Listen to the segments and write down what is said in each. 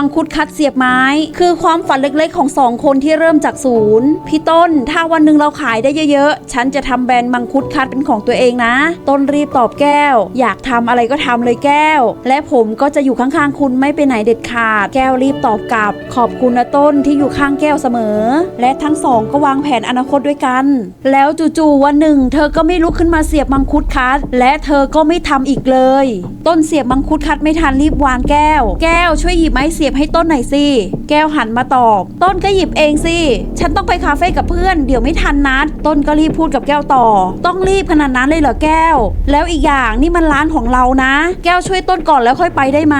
มังคุดคัดเสียบไม้ คือความฝันเล็กๆ ของสองคนที่เริ่มจากศูนย์พี่ต้น ถ้าวันหนึ่งเราขายได้เยอะๆ ฉันจะทำแบรนด์มังคุดคัดเป็นของตัวเองนะ ต้นรีบตอบแก้ว อยากทำอะไรก็ทำเลยแก้ว และผมก็จะอยู่ข้างๆ คุณไม่ไปไหนเด็ดขาด แก้วรีบตอบกลับ ขอบคุณนะต้นที่อยู่ข้างแก้วเสมอ และทั้งสองก็วางแผนอนาคตด้วยกัน แล้วจู่ๆวันหนึ่ง เธอก็ไม่ลุกขึ้นมาเสียบมังคุดคัด และเธอก็ไม่ทำอีกเลย ต้นเสียบมังคุดคัดไม่ทันรีบวางแก้ว แก้วช่วยหยิบไม้เสียบให้ต้นหน่อยสิ แก้วหันมาตอบ ต้นก็หยิบเองสิ ฉันต้องไปคาเฟ่กับเพื่อน เดี๋ยวไม่ทันนัด ต้นก็รีบพูดกับแก้วต่อ ต้องรีบขนาดนั้นเลยเหรอแก้ว แล้วอีกอย่างนี่มันร้านของเรานะ แก้วช่วยต้นก่อนแล้วค่อยไปได้ไหม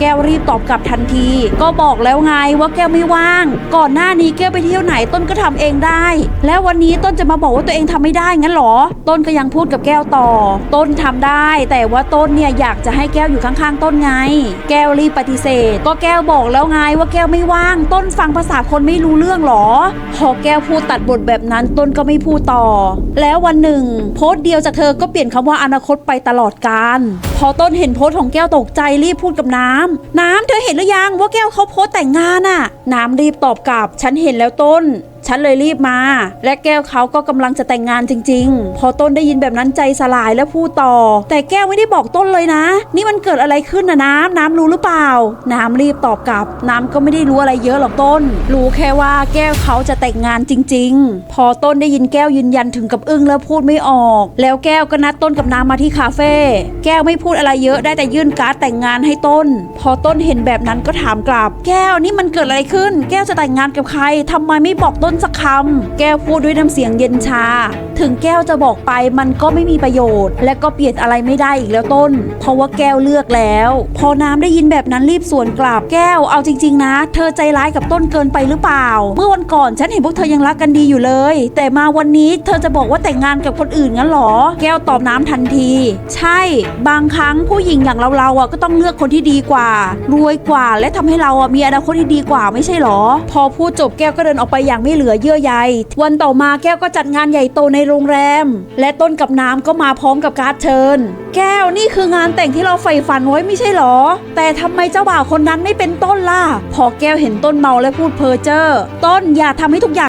แก้วรีบตอบกลับทันที ก็บอกแล้วไงว่าแก้วไม่ว่าง ก่อนหน้านี้แก้วไปเที่ยวไหนต้นก็ทำเองได้ แล้ววันนี้ต้นจะมาบอกว่าตัวเองทำไม่ได้งั้นเหรอ ต้นก็ยังพูดกับแก้วต่อ ต้นทำได้ แต่ว่าต้นเนี่ยอยากจะให้แก้วอยู่ข้างๆ ต้นไง แก้วรีบปฏิเสธ ก็แก้วบอกอกแล้วไงว่าแก้วไม่ว่าง ต้นฟังภาษาคนไม่รู้เรื่องหรอ พอแก้วพูดตัดบทแบบนั้นต้นก็ไม่พูดต่อ แล้ววันหนึ่ง โพสต์เดียวจากเธอก็เปลี่ยนคำว่าอนาคตไปตลอดกาลพอต้นเห็นโพสต์ของแก้วตกใจรีบพูดกับน้ำน้ำเธอเห็นหรือยังว่าแก้วเขาโพสต์แต่งงานน่ะ น้ำรีบตอบกลับ ฉันเห็นแล้วต้นฉันเลยรีบมา และแก้วเขาก็กำลังจะแต่งงานจริง ๆ พอต้นได้ยินแบบนั้นใจสลายแล้วพูดต่อ แต่แก้วไม่ได้บอกต้นเลยนะ นี่มันเกิดอะไรขึ้นนะน้ำน้ำรู้หรือเปล่า น้ำรีบตอบกลับ น้ำก็ไม่ได้รู้อะไรเยอะหรอกต้น รู้แค่ว่าแก้วเขาจะแต่งงานจริง ๆ พอต้นได้ยินแก้วยืนยันถึงกับอึ้งแล้วพูดไม่ออก แล้วแก้วก็นัดต้นกับน้ำมาที่คาเฟ่แก้วไม่พูดอะไรเยอะได้แต่ยื่นการ์ดแต่งงานให้ต้น พอต้นเห็นแบบนั้นก็ถามกลับ แก้วนี่มันเกิดอะไรขึ้น แก้วจะแต่งงานกับใครทำไมไม่บอกต้นสักคำแก้วพูดด้วยน้ำเสียงเย็นชา ถึงแก้วจะบอกไปมันก็ไม่มีประโยชน์ และก็เปลี่ยนอะไรไม่ได้อีกแล้วต้น เพราะว่าแก้วเลือกแล้ว พอน้ำได้ยินแบบนั้นรีบสวนกลับแก้ก้ว เอาจริง ๆ นะ เธอใจร้ายกับต้นเกินไปหรือเปล่า เมื่อวันก่อนฉันเห็นพวกเธอยังรักกันดีอยู่เลย แต่มาวันนี้เธอจะบอกว่าแต่งงานกับคนอื่นงั้นเหรอ แก้วตอบน้ำทันที ใช่ บางครั้งผู้หญิงอย่างเราๆอะก็ต้องเลือกคนที่ดีกว่า รวยกว่า และทำให้เราอะมีอนาคตที่ดีกว่าไม่ใช่เหรอ พอพูดจบแก้วก็เดินออกไปอย่างไม่เหลือเยื่อใยวันต่อมาแก้วก็จัดงานใหญ่โตในโรงแรม และต้นกับน้ำก็มาพร้อมกับการ์ดเชิญ แก้วนี่คืองานแต่งที่เราใฝ่ฝันไว้ไม่ใช่เหรอ แต่ทำไมเจ้าบ่าวคนนั้นไม่เป็นต้นล่ะ พอแก้วเห็นต้นเมาและพูดเพ้อเจ้อต้นอย่าทำให้ทุกอย่าง